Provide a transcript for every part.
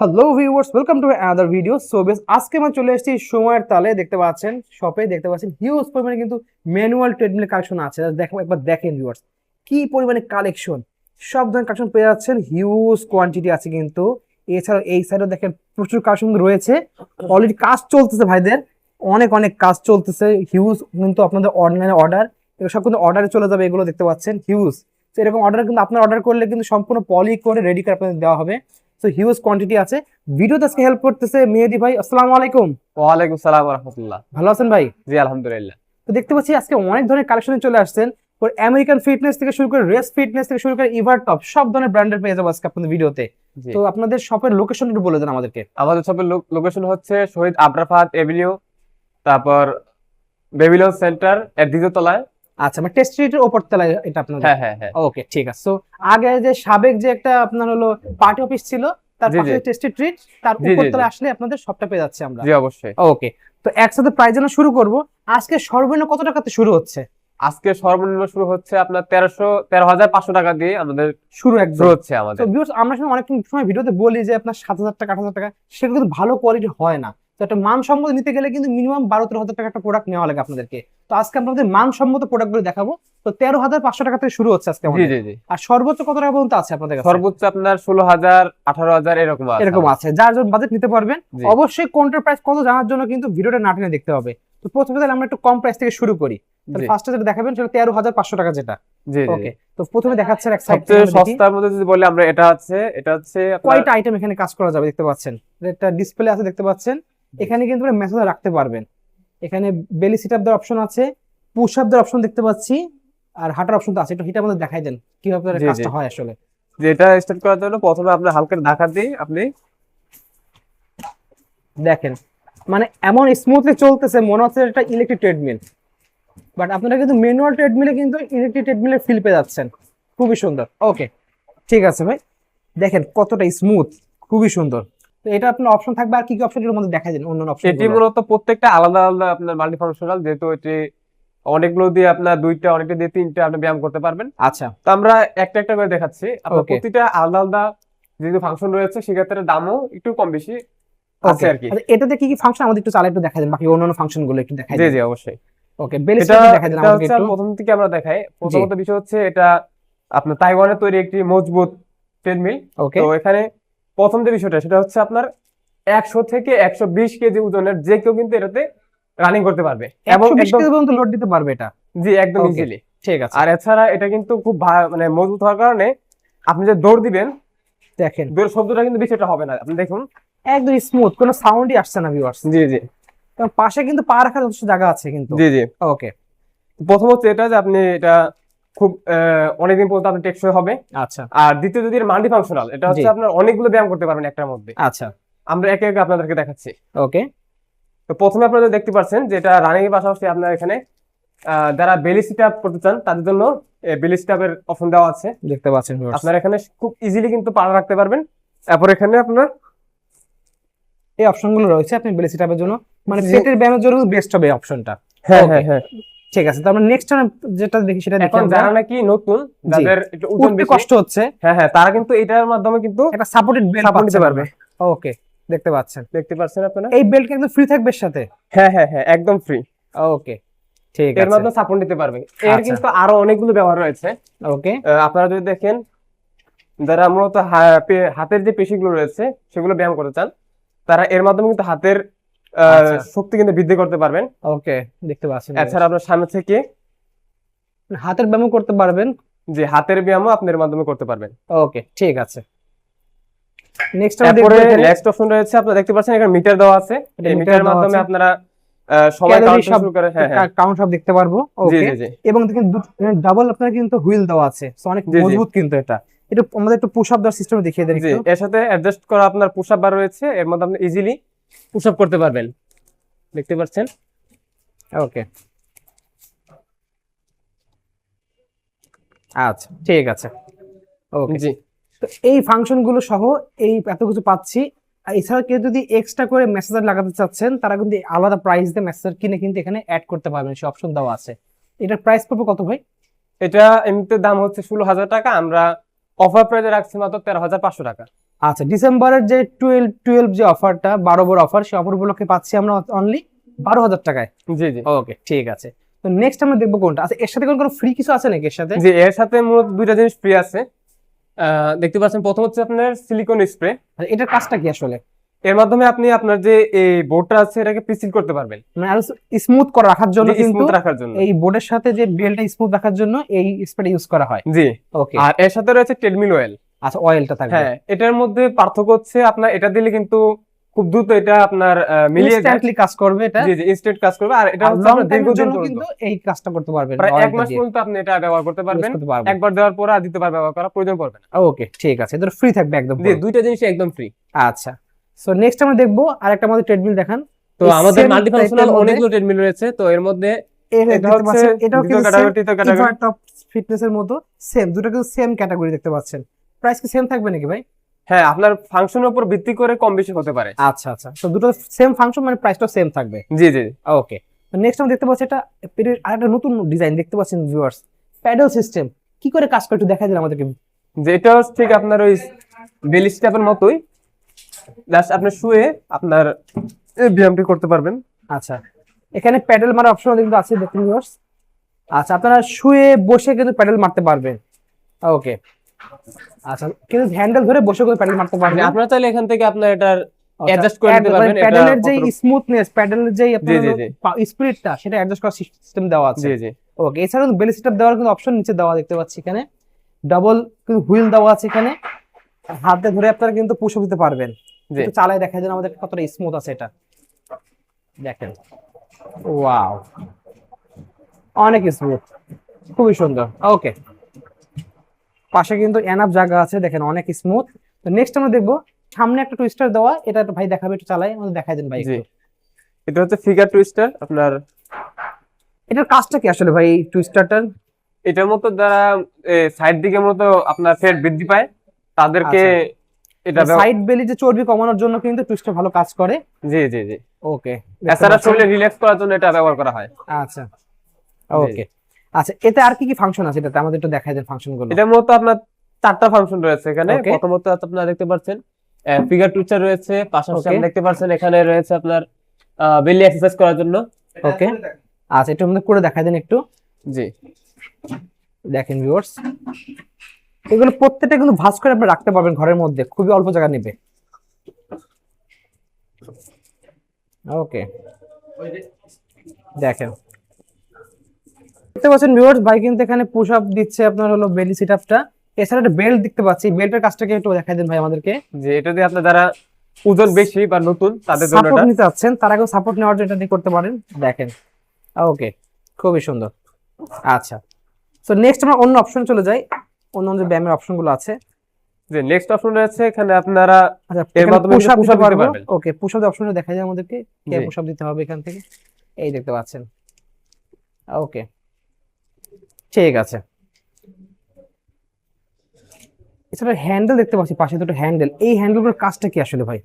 Hello viewers welcome to other video so বেশ আজকে আমরা চলে এসেছি সময়ের তালে। দেখতে পাচ্ছেন শপে দেখতে পাচ্ছেন হিউজ পরিমাণে কিন্তু ম্যানুয়াল ট্রেডমিল কালেকশন আছে। দেখো, একবার দেখেন ভিউয়ার্স কি পরিমাণে কালেকশন সব ধরনের কালেকশন পেয়ে যাচ্ছেন। হিউজ কোয়ান্টিটি আছে কিন্তু। এছাড়াও এই সাইডেও দেখেন, প্রচুর কালেকশন রয়েছে। অলরেডি কাজ চলতেছে, ভাইদের। অনেক অনেক কাজ চলতেছে। হিউজ কিন্তু আপনাদের অনলাইনে অর্ডার এগুলো সব কিন্তু অর্ডারে চলে যাবে, এগুলো দেখতে পাচ্ছেন। হিউজ তো এরকম অর্ডার কিন্তু আপনার অর্ডার করলে কিন্তু সম্পূর্ণ পলি করে রেডি করে আপনাদের দেওয়া হবে। তো হিউজ কোয়ান্টিটি আছে। ভিডিওতে আজকে হেল্প করতেছে মেহেদি ভাই। আসসালামু আলাইকুম। ওয়ালাইকুম সালাম রহমতুল্লাহ। ভালো আছেন ভাই? জি আলহামদুলিল্লাহ। তো দেখতে পাচ্ছি আজকে অনেক ধরনের কালেকশনে চলে আসছেন। ওর আমেরিকান ফিটনেস থেকে শুরু করে রেস ফিটনেস থেকে শুরু করে ইভার টপ সব ধরনের ব্র্যান্ডের পেয়ে যাব আজকে আপনাদের ভিডিওতে তো। আপনাদের শপের লোকেশন একটু বলে দেন আমাদেরকে। আমাদের সবের লোকেশন হচ্ছে শহীদ আবরাফাত এভিনিউ তারপর বেবিলন সেন্টার এর দ্বিতীয় তলায়। আচ্ছা মানে টেস্ট স্ট্রিটের ওপর তলায় এটা আপনাদের হ্যাঁ হ্যাঁ হ্যাঁ। ওকে ঠিক আছে। তো আগে যে সাবেক যে একটা আপনার হলো পার্টি অফিস ছিল তার পাশে। টেস্টি ট্রিট তার উপর তলায় আসলে আপনাদের সবটা পেয়ে যাচ্ছে আমরা। জি অবশ্যই। ওকে তো একসাথে প্রাইস জানা শুরু করব। আজকে সর্বনিম্ন কত টাকাতে শুরু হচ্ছে? আজকে সর্বনিম্ন শুরু হচ্ছে আপনার তেরোশো তেরো হাজার পাঁচশো টাকা দিয়ে আমাদের শুরু একদম। হচ্ছে আমাদের। আমরা সময় অনেক সময় ভিডিওতে বলি যে আপনার সাত হাজার টাকা আট হাজার টাকা সেগুলো কিন্তু ভালো কোয়ালিটি হয় না। তো একটা মানসম্মত নিতে গেলে কিন্তু মিনিমাম বারো তেরো হাজার টাকা একটা প্রোডাক্ট নেওয়া লাগে আপনাদেরকে। তো আজকে আপনাদের মানসম্মত প্রোডাক্টগুলো দেখাবো। তো তেরো হাজার পাঁচশো টাকা থেকে শুরু হচ্ছে আজকে আর সর্বোচ্চ কত টাকা পর্যন্ত আছে আপনাদের সর্বোচ্চ আপনার ষোলো হাজার আঠারো হাজার এরকম এরকম আছে। যার জন্য বাজেট নিতে পারবেন অবশ্যই কোনটার প্রাইস কত জানার জন্য কিন্তু ভিডিওটা না টেনে দেখতে হবে। তো প্রথমে তাহলে আমরা একটু কম প্রাইস থেকে শুরু করি। ফার্স্টে যেটা দেখাবেন সেটা তেরো হাজার পাঁচশো টাকা যেটা। ওকে তো প্রথমে দেখাচ্ছেন এক সাইড সস্তার মধ্যে যদি বলি আমরা এটা আছে এটা হচ্ছে কয়টা আইটেম এখানে কাজ করা যাবে দেখতে পাচ্ছেন? একটা ডিসপ্লে আছে দেখতে পাচ্ছেন। এখানে কিন্তু মেসেজ রাখতে পারবেন। এখানে বেলি সিট আপ দেওয়ার অপশন আছে পুশ আপ দেওয়ার অপশন দেখতে পাচ্ছি আর হাঁটার অপশন তো আছে। একটু হিটা আমাদের দেখাই দেন কীভাবে। কাজটা হয় আসলে। যেটা স্টার্ট করার জন্য প্রথমে আপনার হালকা ঢাকা দিয়ে আপনি দেখেন মানে এমন স্মুথলি চলতেছে মনে হচ্ছে এটা ইলেকট্রিক ট্রেডমিল বাট আপনারা কিন্তু ম্যানুয়াল ট্রেডমিলে কিন্তু ইলেকট্রিক ট্রেডমিলের ফিল পেয়ে যাচ্ছেন। খুবই সুন্দর। ওকে ঠিক আছে ভাই। দেখেন কতটা স্মুথ খুবই সুন্দর। তো এটা আপনার অপশন থাকবে আর কি কি অপশন এর মধ্যে দেখা যায় অন্য অপশন এটি মূলত প্রত্যেকটা আলাদা আলাদা আপনার মাল্টিফাংশনাল যেহেতু এটি অনেকগুলো দিয়ে আপনার দুইটা অনেকটা দিয়ে তিনটা আপনি ব্যায়াম করতে পারবেন। আচ্ছা। তো আমরা একটা একটা করে দেখাচ্ছি। আপনার প্রতিটা আলাদা আলাদা যেহেতু ফাংশন রয়েছে সেক্ষেত্রে দামও একটু কম বেশি আছে আর কি। আচ্ছা, এটাতে কি কি ফাংশন আমাদের একটু চালা একটু দেখা দেন বাকি অন্যান্য ফাংশনগুলো একটু দেখা জি জি অবশ্যই। ওকে বেলি এটা দেখা দেন আমাদের একটু। প্রথম থেকে আমরা দেখাই। প্রথমত বিষয় হচ্ছে এটা আপনার তাইওয়ানের তৈরি একটি মজবুত ট্রেডমিল ওকে তো এখানে প্রথম যে বিষয়টা সেটা হচ্ছে আপনার একশো থেকে একশো বিশ কেজি ওজনের যে কেউ কিন্তু এটাতে রানিং করতে পারবে। এবং পর্যন্ত লোড দিতে পারবে এটা? জি একদম ইজিলি ঠিক আছে। আর এছাড়া এটা কিন্তু খুব মানে মজবুত হওয়ার কারণে আপনি যে দৌড় দিবেন দেখেন। দৌড় শব্দটা কিন্তু বেশি হবে না। আপনি দেখুন। একদম স্মুথ কোনো সাউন্ডই আসছে না ভিউয়ার্স জি জি। পাশে কিন্তু পা রাখার যথেষ্ট জায়গা আছে কিন্তু। জি জি। ওকে প্রথম হচ্ছে এটা যে আপনি এটা খুব অনেকদিন পর্যন্ত আপনার টেকসই হবে। আচ্ছা। আর দ্বিতীয় যদি মাল্টি ফাংশনাল এটা হচ্ছে আপনার অনেকগুলো ব্যায়াম করতে পারবেন একটার মধ্যে। আচ্ছা। আমরা একে একে আপনাদেরকে দেখাচ্ছি। ওকে। তো প্রথমে আপনারা দেখতে পাচ্ছেন যে এটা রানিং এর পাশাপাশি আপনার এখানে যারা বেলি সিট আপ করতে চান তাদের জন্য বেলি সিট আপের অপশন দেওয়া আছে। দেখতে পাচ্ছেন। আপনারা এখানে খুব ইজিলি কিন্তু পাড়া রাখতে পারবেন। তারপর এখানে আপনার এই অপশনগুলো রয়েছে আপনি বেলি সিটআপের জন্য। মানে। পেটের ব্যায়ামের জন্য বেস্ট হবে অপশনটা হ্যাঁ হ্যাঁ হ্যাঁ। ঠিক আছে তো আমরা নেক্সট যেটা দেখি সেটা দেখি যারা নাকি নতুন যাদের একটু ওজন বেশি কষ্ট হচ্ছে। হ্যাঁ হ্যাঁ তারা কিন্তু এটার মাধ্যমে কিন্তু একটা সাপোর্টেড বেল্ট পাচ্ছে পারবে। ওকে দেখতে পাচ্ছেন। দেখতে পাচ্ছেন আপনারা? এই বেল্ট কিন্তু ফ্রি থাকবে এর সাথে? হ্যাঁ হ্যাঁ হ্যাঁ একদম ফ্রি ওকে ঠিক আছে। এর মাধ্যমে সাপোর্ট নিতে পারবে। এর আচ্ছা। কিন্তু আরও অনেকগুলো ব্যবহার রয়েছে। ওকে আপনারা যদি দেখেন যারা মূলত হাতের যে পেশিগুলো রয়েছে সেগুলো ব্যায়াম করতে চান তারা এর মাধ্যমে কিন্তু হাতের। শক্তি কিন্তু বৃদ্ধি করতে পারবেন। ওকে দেখতে পাচ্ছেন এছাড়া আপনার সামনে থেকে হাতের ব্যায়াম করতে পারবেন। যে হাতের ব্যায়ামও আপনি এর মাধ্যমে করতে পারবেন। ওকে ঠিক আছে। নেক্সট তারপরে নেক্সট অপশন রয়েছে আপনারা দেখতে পাচ্ছেন এখানে মিটার দেওয়া আছে। এটা এই মিটারের মাধ্যমে আপনারা Calorie কাউন্ট সব করে হ্যাঁ হ্যাঁ। কাউন্ট সব দেখতে পারব। ওকে। এবং দেখেন ডাবল আপনার কিন্তু হুইল দেওয়া আছে। So, অনেক। মজবুত কিন্তু এটা। একটু আমাদের একটু পুশ আপ দেওয়ার সিস্টেম দেখিয়ে দেন এর সাথে অ্যাডজাস্ট করা আপনার পুশ আপ বার রয়েছে। এর মধ্যে আপনি ইজিলি পুশ আপ করতে পারবেন। দেখতে পাচ্ছেন? ওকে আচ্ছা ঠিক আছে। ওকে জি। তো এই ফাংশনগুলো সহ এই এত কিছু পাচ্ছি। আর এছাড়া কেউ যদি এক্সট্রা করে মেসেজার লাগাতে চাচ্ছেন তারা কিন্তু আলাদা প্রাইস দিয়ে মেসেজার কিনে কিন্তু এখানে অ্যাড করতে পারবেন সে অপশন দেওয়া আছে। এটার প্রাইস পড়বে কত ভাই? এটা এমনিতে দাম হচ্ছে ষোলো হাজার টাকা আমরা অফার প্রাইসে রাখছি মাত্র তেরো হাজার পাঁচশো টাকা। আচ্ছা ডিসেম্বরের যে টুয়েলভ টুয়েলভ যে অফারটা বারো বড় অফার সেই অফার উপলক্ষে পাচ্ছি আমরা অনলি বারো হাজার টাকায়। জি জি। ওকে ঠিক আছে। তো নেক্সট আমরা দেখব কোনটা? আচ্ছা এর সাথে কোন কোনো ফ্রি কিছু আছে নাকি এর সাথে? জি এর সাথে মূলত দুইটা জিনিস ফ্রি আছে। দেখতে পাচ্ছেন প্রথম হচ্ছে আপনার সিলিকন স্প্রে আর এটার কাজটা কি আসলে? এর মাধ্যমে আপনি আপনার যে এই বোর্ডটা আছে এটাকে পিসিল করতে পারবেন। মানে আরও স্মুথ করে রাখার জন্য কিন্তু স্মুথ রাখার জন্য। এই বোর্ডের সাথে যে বেলটা স্মুথ রাখার জন্য এই স্প্রেটা ইউজ করা হয়। জি। ওকে আর এর সাথে রয়েছে টেলমিল অয়েল আচ্ছা অয়েলটা থাকবে। হ্যাঁ এটার মধ্যে পার্থক্য হচ্ছে আপনার এটা দিলে কিন্তু খুব দ্রুত এটা আপনার মিলিয়ে ইনস্ট্যান্টলি কাজ করবে এটা। জি জি ইনস্ট্যান্ট কাজ করবে। আর এটা হচ্ছে আপনার দীর্ঘদিন কিন্তু এই কাজটা করতে পারবেন প্রায় এক মাস পর্যন্ত আপনি এটা ব্যবহার করতে পারবেন। একবার দেওয়ার পরে আর দ্বিতীয়বার ব্যবহার করার প্রয়োজন পড়বে না। ওকে ঠিক আছে। এটা ফ্রি থাকবে একদম জি দুইটা জিনিস একদম ফ্রি আচ্ছা। সো নেক্সট আমরা দেখব আরেকটা আমাদের ট্রেডমিল দেখান। তো আমাদের মাল্টিফাংশনাল অনেকগুলো ট্রেডমিল রয়েছে। তো এর মধ্যে এটা হচ্ছে এটাও কিন্তু ক্যাটাগরি তৃতীয় ক্যাটাগরি টপ ফিটনেস এর মতো সেম দুটো কিন্তু সেম ক্যাটাগরি দেখতে পাচ্ছেন। প্রাইস কি সেম থাকবে নাকি ভাই? হ্যাঁ আপনার ফাংশনের উপর ভিত্তি করে কম বেশি হতে পারে। আচ্ছা আচ্ছা। তো দুটো সেম ফাংশন মানে প্রাইসটাও সেম থাকবে। জি জি। ওকে নেক্সট আমরা দেখতে পাচ্ছি এটা আরেকটা নতুন ডিজাইন দেখতে পাচ্ছেন ভিউয়ার্স প্যাডেল সিস্টেম কি করে কাজ করে একটু দেখা দিন আমাদেরকে। যে এটা হচ্ছে ঠিক আপনার ওই বেলি স্টেপের মতোই। জাস্ট আপনি শুয়ে আপনার ব্যায়ামটি করতে পারবেন। আচ্ছা। এখানে প্যাডেল মারার অপশন কিন্তু আছে দেখুন ভিউয়ার্স আচ্ছা আপনারা শুয়ে বসে কিন্তু প্যাডেল মারতে পারবেন। ওকে আচ্ছা কিন্তু হ্যান্ডেল ধরে বসে করে প্যাডেল মারতে পারবেন আপনারা চাইলে এখান থেকে আপনার এটার আচ্ছা, adjust করে নিতে পারবেন, মানে প্যাডেলের যে স্মুথনেস প্যাডেলের যে আপনার জি। সেটা অ্যাডজাস্ট করার সিস্টেম দেওয়া আছে। জি জি। ওকে এছাড়াও বেলি সেটআপ দেওয়ার কিন্তু অপশন নিচে দেওয়া দেখতে পাচ্ছি এখানে। ডাবল কিন্তু হুইল দেওয়া আছে এখানে। হাতে ধরে আপনারা কিন্তু পুশ দিতে পারবেন। একটু চালায় দেখা যায় আমাদের কতটা স্মুথ আছে এটা। দেখেন। ওয়াও অনেক স্মুথ খুবই সুন্দর। ওকে পাশে কিন্তু এনাফ জায়গা আছে দেখেন অনেক স্মুথ তো নেক্সট আমরা দেখব সামনে একটা টুইস্টার দেওয়া এটা ভাই দেখাবে একটু চালাই আমাদের দেখাই দেন ভাই এটা হচ্ছে ফিগার টুইস্টার আপনার এটার কাজটা কি আসলে ভাই টুইস্টারটার এটার মতো যারা সাইড দিকে মতো আপনার ফেট বৃদ্ধি পায় তাদেরকে এটা ব্যব- সাইড বেলি যে চর্বি কমানোর জন্য কিন্তু টুইস্টার ভালো কাজ করে। জি জি জি। ওকে এছাড়া শরীরে রিল্যাক্স করার জন্য এটা ব্যবহার করা হয়। আচ্ছা। ওকে আচ্ছা এতে আর কি কি ফাংশন আছে? এটাতে আমাদের একটু দেখাই দেন ফাংশনগুলো। এটা মূলত আপনার চারটা ফাংশন রয়েছে এখানে। প্রথমত আপনারা দেখতে পাচ্ছেন ফিগার টুইস্টার রয়েছে পাশাপাশি আপনি দেখতে পাচ্ছেন এখানে রয়েছে আপনার বেলি এক্সারসাইজ করার জন্য। ওকে আচ্ছা একটু আমাদের করে দেখাই দেন একটু। জি। দেখেন ভিউয়ার্স এগুলো প্রত্যেকটা কিন্তু ভাঁজ করে আপনি রাখতে পারবেন ঘরের মধ্যে খুবই অল্প জায়গা নেবে। ওকে দেখেন। দেখতে পাচ্ছেন ভিউয়ার্স ভাই কিন্তু এখানে পুশ আপ দিচ্ছে আপনার হলো বেলি সিট আপটা এছাড়া একটা বেল্ট দেখতে পাচ্ছি বেল্টের কাজটাকে একটু দেখাই দেন ভাই আমাদেরকে। যে এটা দিয়ে আপনার যারা ওজন বেশি বা নতুন তাদের জন্য সাপোর্ট নিতে চাচ্ছেন তারা কেউ সাপোর্ট নেওয়ার জন্য এটা দিয়ে করতে পারেন। দেখেন ওকে খুবই সুন্দর। আচ্ছা তো নেক্সট আমরা অন্য অপশন চলে যাই। অন্য অন্য ব্যায়ামের অপশনগুলো আছে। যে নেক্সট অপশন রয়েছে এখানে আপনারা আচ্ছা এর মাধ্যমে পুশ আপ দিতে পারবেন। ওকে পুশ আপ অপশনটা দেখা যায় আমাদেরকে কি। পুশ আপ দিতে হবে এখান থেকে। এই দেখতে পাচ্ছেন। ওকে ঠিক আছে। এছাড়া হ্যান্ডেল দেখতে পাচ্ছি পাশে দুটো হ্যান্ডেল এই হ্যান্ডেলগুলোর কাজটা কি আসলে ভাই?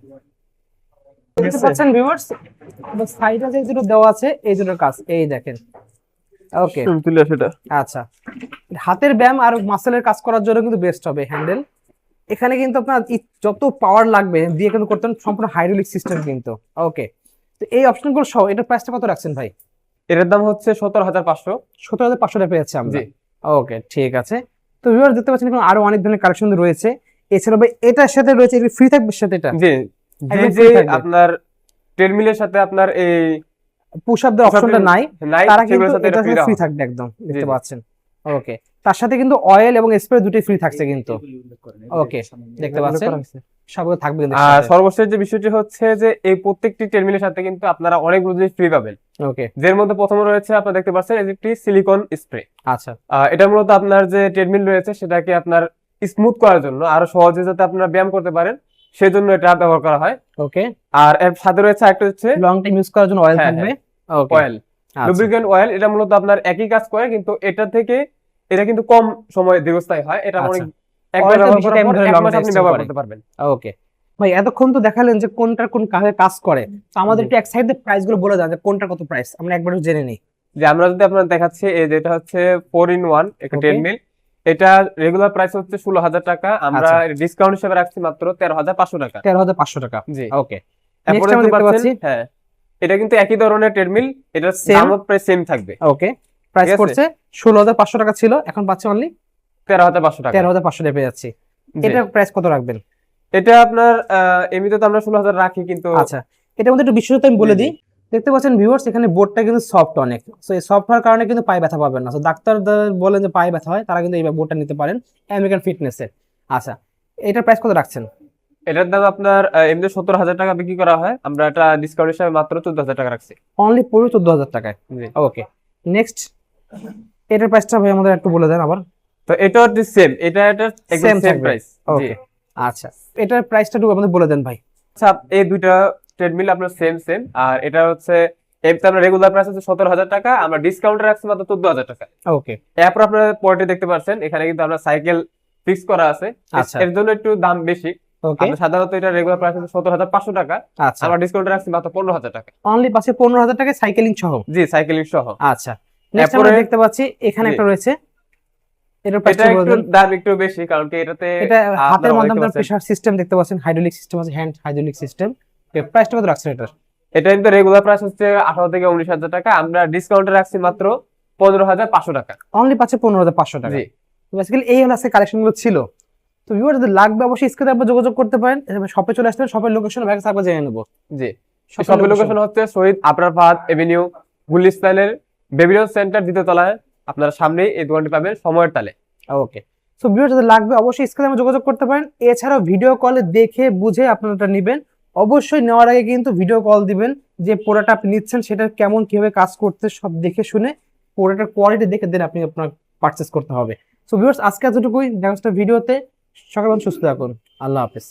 দেখতে পাচ্ছেন ভিউয়ার্স সাইডে যে দুটো দেওয়া আছে এই দুটোর কাজ এই দেখেন। ওকে সেটা আচ্ছা। হাতের ব্যায়াম আর মাসেলের কাজ করার জন্য কিন্তু বেস্ট হবে হ্যান্ডেল এখানে কিন্তু আপনার যত পাওয়ার লাগবে দিয়ে কিন্তু করতে সম্পূর্ণ হাইড্রোলিক সিস্টেম কিন্তু। ওকে তো এই অপশনগুলো সহ এটার প্রাইসটা কত রাখছেন ভাই? এটার দাম হচ্ছে সতেরো হাজার পাঁচশো। সতেরো হাজার পাঁচশো টাকা পেয়েছি আমরা। ওকে ঠিক আছে। তো ভিউয়ার দেখতে পাচ্ছেন এখানে আরও অনেক ধরনের কালেকশন রয়েছে। এছাড়া ভাই এটার সাথে রয়েছে ফ্রি থাকবে সাথে এটা? জি। যে। আপনার ট্রেডমিলের সাথে আপনার এই পুশ আপ দেওয়ার অপশনটা নাই। তারা কিন্তু এটা ফ্রি থাকবে একদম দেখতে পাচ্ছেন। ওকে তার সাথে কিন্তু অয়েল এবং স্প্রে দুটোই ফ্রি থাকছে কিন্তু। ওকে দেখতে পাচ্ছেন? সবগুলো থাকবে কিন্তু আর সর্বশেষ যে বিষয়টি হচ্ছে যে এই প্রত্যেকটি ট্রেডমিলের সাথে কিন্তু আপনারা অনেকগুলো জিনিস ফ্রি পাবেন। ওকে যার মধ্যে প্রথমে রয়েছে আপনারা দেখতে পাচ্ছেন একটি সিলিকন স্প্রে আচ্ছা। এটা মূলত আপনার যে ট্রেডমিল রয়েছে সেটাকে আপনার স্মুথ করার জন্য আরও সহজে যাতে আপনারা ব্যায়াম করতে পারেন সেজন্য এটা ব্যবহার করা হয়। ওকে আর এর সাথে রয়েছে একটা হচ্ছে লং টাইম ইউজ করার জন্য অয়েল হ্যাঁ, থাকবে? অয়েল লুব্রিকেন্ট অয়েল এটা মূলত আপনার একই কাজ করে কিন্তু এটা থেকে এটা কিন্তু কম সময় দীর্ঘস্থায়ী হয়। এটা অনেক একবার আপনি ব্যবহার করতে পারবেন। ওকে ভাই এতক্ষণ তো দেখালেন যে কোনটার কোন কাজে কাজ করে। তো আমাদের একটু এক সাইড প্রাইসগুলো বলে দেন যে কোনটার কত প্রাইস আমরা একবার জেনে নিই। যে আমরা যদি আপনার দেখাচ্ছি এই যেটা হচ্ছে ফোর ইন ওয়ান একটা Okay. ট্রেডমিল এটা রেগুলার প্রাইস হচ্ছে ষোলো হাজার টাকা। আমরা আচ্ছা। ডিসকাউন্ট হিসেবে রাখছি মাত্র টাকা। জি। ওকে দেখতে পাচ্ছি। হ্যাঁ এটা কিন্তু একই ধরনের ট্রেডমিল এটা সেম থাকবে। ওকে প্রাইস টাকা ছিল এখন পাচ্ছি অনলি তেরো হাজার পাঁচশো টাকা। তেরো হাজার পাঁচশো টাকা পেয়ে যাচ্ছি। এটা প্রাইস কত রাখবেন? এটা আপনার এমনিতে তো আমরা ষোলো হাজার রাখি কিন্তু আচ্ছা এটার মধ্যে একটু বিশেষত আমি বলে। দিই। দেখতে পাচ্ছেন ভিউয়ার্স এখানে বোর্ডটা কিন্তু সফট অনেক। সো এই সফট হওয়ার কারণে কিন্তু পায়ে ব্যথা পাবেন না। তো ডাক্তার বলেন যে পায়ে ব্যথা হয় তারা কিন্তু এই বোর্ডটা নিতে পারেন আমেরিকান ফিটনেসের আচ্ছা এটার প্রাইস কত রাখছেন? এটার দাম আপনার আহ, এমনিতে সত্তর হাজার টাকা বিক্রি করা হয়। আমরা এটা ডিসকাউন্ট হিসাবে মাত্র চোদ্দ হাজার টাকা রাখছি। অনলি পুরো চোদ্দ হাজার টাকায়? ওকে নেক্সট এটার প্রাইসটা ভাই আমাদের একটু বলে দেন আবার। তো এটা হচ্ছে সেম এটা এটা সেম প্রাইস ওকে আচ্ছা এটার প্রাইসটা একটু আমাদের বলে দেন ভাই। আচ্ছা এই দুইটা ট্রেডমিল আপনার সেম সেম আর এটা হচ্ছে রেগুলার প্রাইস হচ্ছে সতেরো হাজার টাকা আমরা ডিসকাউন্টে রাখছি মাত্র চোদ্দ হাজার টাকা। ওকে এরপর আপনারা পরে দেখতে পাচ্ছেন এখানে কিন্তু আমরা সাইকেল ফিক্স করা আছে। আচ্ছা। এর জন্য একটু দাম বেশি। ওকে আমরা সাধারণত এটা রেগুলার প্রাইস হচ্ছে সত্তর হাজার পাঁচশো টাকা। আচ্ছা। আমরা ডিসকাউন্টে রাখছি মাত্র পনেরো হাজার টাকা। অনলি পাশে পনেরো হাজার টাকায় সাইকেলিং সহ। জি সাইকেলিং সহ। আচ্ছা। নেক্সট আমরা দেখতে পাচ্ছি এখানে একটা রয়েছে। এটা একটু দাম একটু বেশি কারণ কি এটাতে এটা হাতের মাধ্যমে প্রেসার সিস্টেম দেখতে পাচ্ছেন হাইড্রোলিক সিস্টেম আছে হ্যান্ড হাইড্রোলিক সিস্টেম প্রাইসটা কত রাখছেন এটার? এটা কিন্তু রেগুলার প্রাইস হচ্ছে আঠারো থেকে উনিশ হাজার টাকা আমরা ডিসকাউন্টে রাখছি মাত্র পনেরো হাজার পাঁচশো টাকা। অনলি পাচ্ছে পনেরো হাজার পাঁচশো টাকা। বেসিক্যালি এই হলো আজকে ছিল। তো ভিউয়ার যদি লাগবে অবশ্যই স্ক্রিনে আপনার যোগাযোগ করতে পারেন। শপে চলে আসতে শপের লোকেশন ব্যাগ থাকবে জেনে নেব। জি। শপের শপের লোকেশন হচ্ছে শহীদ আবরার ফাহাদ এভিনিউ গুলিস্তানের বেবিলিয়ন সেন্টার দ্বিতীয় তলায়। আপনারা সামনেই এই দোকানটি পাবেন সময়ের তালে। ওকে সো ভিউয়ার যদি লাগবে, অবশ্যই স্ক্রিনে আমরা যোগাযোগ করতে পারেন। এছাড়াও ভিডিও কলে দেখে, বুঝে আপনারা নেবেন। অবশ্যই নেওয়ার আগে কিন্তু ভিডিও কল দিবেন যে প্রোডাক্ট আপনি নিচ্ছেন, সেটা কেমন, কীভাবে কাজ করতে সব দেখে শুনে প্রোডাক্টের কোয়ালিটি দেখে দেন আপনি আপনার পারচেস করতে হবে। সো ভিউয়ার্স, আজকে এতটুকুই। দেখা ভিডিওতে সকাল সুস্থ থাকুন। আল্লাহ হাফেজ।